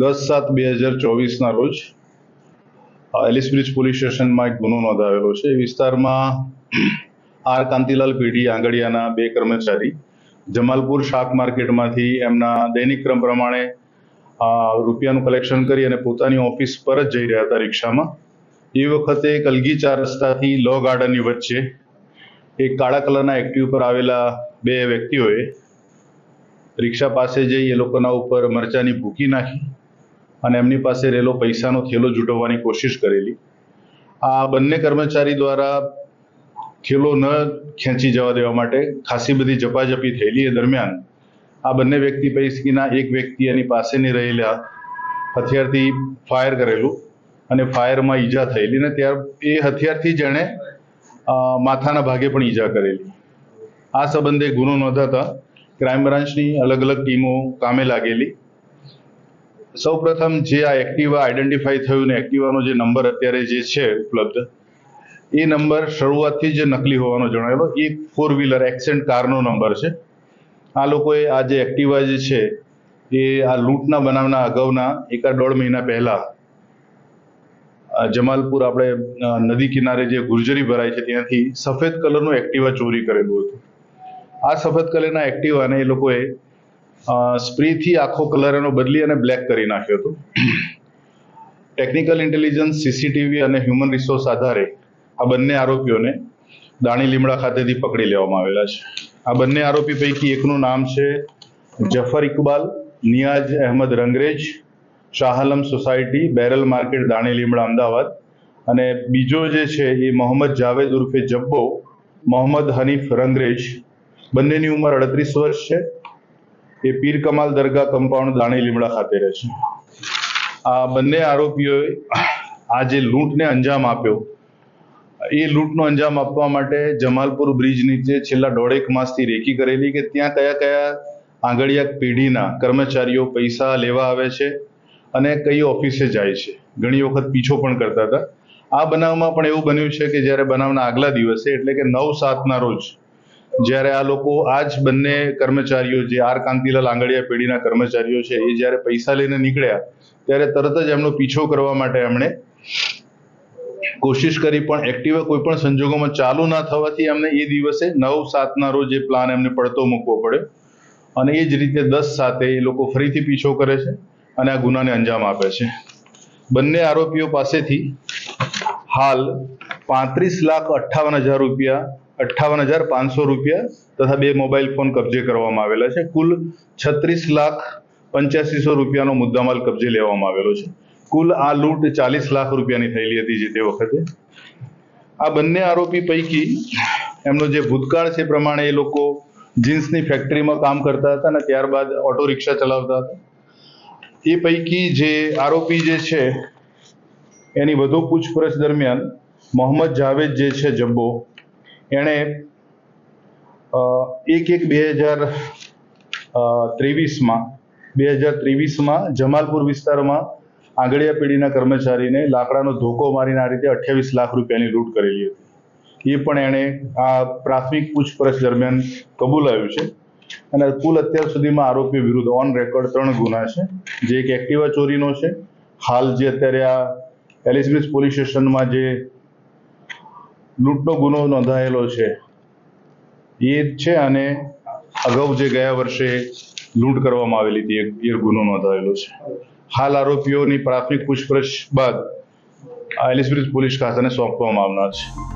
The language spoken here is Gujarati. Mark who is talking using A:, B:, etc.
A: દસ સાત બે હજાર ચોવીસના રોજ એલિસ બ્રિજ પોલીસ સ્ટેશનમાં એક ગુનો નોંધાવેલો છે. એ વિસ્તારમાં આર કાંતિલાલ પેઢી આંગડિયાના બે કર્મચારી જમાલપુર શાક માર્કેટમાંથી એમના દૈનિક ક્રમ પ્રમાણે રૂપિયાનું કલેક્શન કરી અને પોતાની ઓફિસ પર જ જઈ રહ્યા હતા રિક્ષામાં. એ વખતે કલગી ચાર રસ્તાથી લો ગાર્ડનની વચ્ચે એક કાળા કલરના એક્ટિવ પર આવેલા બે વ્યક્તિઓએ રિક્ષા પાસે જઈ એ લોકોના ઉપર મરચાની ભૂકી નાખી. અને એમની પાસે રહેલો પૈસાનો થેલો જૂટવવાની કોશિશ કરેલી. આ બંને કર્મચારી દ્વારા થેલો ન ખેંચી જવા દેવા માટે ખાસી બધી ઝપાઝપી થયેલી એ દરમિયાન આ બંને વ્યક્તિ પૈકીના એક વ્યક્તિ એની પાસેની રહેલા હથિયારથી ફાયર કરેલું અને ફાયરમાં ઈજા થયેલી ને ત્યાર એ હથિયારથી જેણે માથાના ભાગે પણ ઈજા કરેલી. આ સંબંધે ગુનો નોંધાતા ક્રાઇમ બ્રાન્ચની અલગ અલગ ટીમો કામે લાગેલી. સૌપ્રથમ જે આ એક્ટિવા આઈડેન્ટિફાઈ થયું ને એક્ટિવાનો જે નંબર અત્યારે જે છે ઉપલબ્ધ, એ નંબર શરૂઆતથી જ નકલી હોવાનો જણાવેલો એ ફોર વ્હીલર એક્સેન્ટ કારનો નંબર છે. આ લોકોએ આ જે એક્ટિવા જે છે, એ આ લૂંટના બનાવના અગાઉના એકાદ દોઢ મહિના પહેલા જમાલપુર આપણે નદી કિનારે જે ગુર્જરી ભરાય છે ત્યાંથી સફેદ કલરનું એક્ટિવા ચોરી કરેલું હતું. આ સફેદ કલરના એક્ટિવાને એ લોકોએ સ્પ્રેથી આખો કલર એનો બદલી અને બ્લેક કરી નાખ્યો હતો. ટેકનિકલ ઇન્ટેલિજન્સ સીસીટીવી અને હ્યુમન રિસોર્સ આધારે આ બંને આરોપીઓને દાણી લીમડા ખાતેથી પકડી લેવામાં આવેલા છે. આ બંને આરોપી પૈકી એકનું નામ છે Zafar Iqbal Niyaz Ahmed Rangrez Shahalam society, barrel market, Dani Limda, Ahmedabad અને બીજો જે છે એ મોહમ્મદ જાવેદ ઉર્ફે જબ્બો, મોહમ્મદ હનીફ રંગરેજ. બંનેની ઉંમર અડત્રીસ વર્ષ છે. એ પીર કમાલ દરગાહ કમ્પાઉન્ડ દાણી લીમડા ખાતે રહેશે આ બંને આરોપીઓએ આ જે લૂંટને અંજામ આપ્યો, એ લૂંટનો અંજામ આપવા માટે જમાલપુર બ્રિજ નીચે છેલ્લા દોઢેક માસથી રેકી કરેલી કે ત્યાં કયા કયા આંગળીયા પેઢીના કર્મચારીઓ પૈસા લેવા આવે છે અને કઈ ઓફિસે જાય છે. ઘણી વખત પીછો પણ કરતા હતા. આ બનાવમાં પણ એવું બન્યું છે કે જ્યારે બનાવના આગલા દિવસે, એટલે કે નવ સાતના રોજ જ્યારે આ લોકો આ જ બંને કર્મચારીઓ જે આર કાંતિલાલ આંગળીયા પેઢીના કર્મચારીઓ છે, એ જ્યારે પૈસા લઈને નીકળ્યા, ત્યારે તરત જ એમનો પીછો કરવા માટે એમણે કોશિશ કરી, પણ એક્ટિવા કોઈ પણ સંજોગોમાં ચાલુ ના થવાથી એમને એ દિવસે નવ સાતના રોજ એ પ્લાન એમને પડતો મૂકવો પડ્યો. અને એ જ રીતે દસ સાતે એ લોકો ફરીથી પીછો કરે છે અને આ ગુનાને અંજામ આપે છે. બંને આરોપીઓ પાસેથી હાલ પાંત્રીસ લાખ અઠ્ઠાવન હજાર રૂપિયા અઠ્ઠાવન હજાર પાંચસો રૂપિયા તથા બે મોબાઈલ ફોન કબજે કરવામાં આવેલા છે. કુલ છત્રીસ લાખ પંચ્યાસીસો રૂપિયાનો મુદ્દામાલ કબજે લેવામાં આવેલો છે. કુલ આ લૂંટ ચાલીસ લાખ રૂપિયાની થયેલી હતી જે તે વખતે. આ બંને આરોપી પૈકી એમનો જે ભૂતકાળ છે પ્રમાણે એ લોકો જીન્સની ફેક્ટરીમાં કામ કરતા હતા અને ત્યારબાદ ઓટો રિક્ષા ચલાવતા હતા. એ પૈકી જે આરોપી જે છે, એની વધુ પૂછપરછ દરમિયાન મોહમ્મદ જાવેદ જે છે, જબ્બો એણે એક એક બે હજાર ત્રેવીસમાં, બે હજાર ત્રેવીસમાં જમાલપુર વિસ્તારમાં આંગળીયા પેઢીના કર્મચારીને લાકડાનો ધોકો મારીને આ રીતે અઠ્યાવીસ લાખ રૂપિયાની લૂંટ કરેલી હતી. એ પણ એણે આ પ્રાથમિક પૂછપરછ દરમિયાન કબૂલાયું છે. અને કુલ અત્યાર સુધીમાં આરોપી વિરુદ્ધ ઓન રેકોર્ડ ત્રણ ગુના છે. જે એક એક્ટિવા ચોરીનો છે. હાલ જે અત્યારે આ એલિસબ્રિજ પોલીસ સ્ટેશનમાં જે લૂંટનો ગુનો નોંધાયેલો છે. એ જ છે અને અગાઉ જે ગયા વર્ષે લૂંટ કરવામાં આવેલી હતી એ ગુનો નોંધાયેલો છે. હાલ આરોપીઓની પ્રાથમિક પૂછપરછ બાદ એલિસબ્રિજ પોલીસ ખાતાને સોંપવામાં આવનાર છે.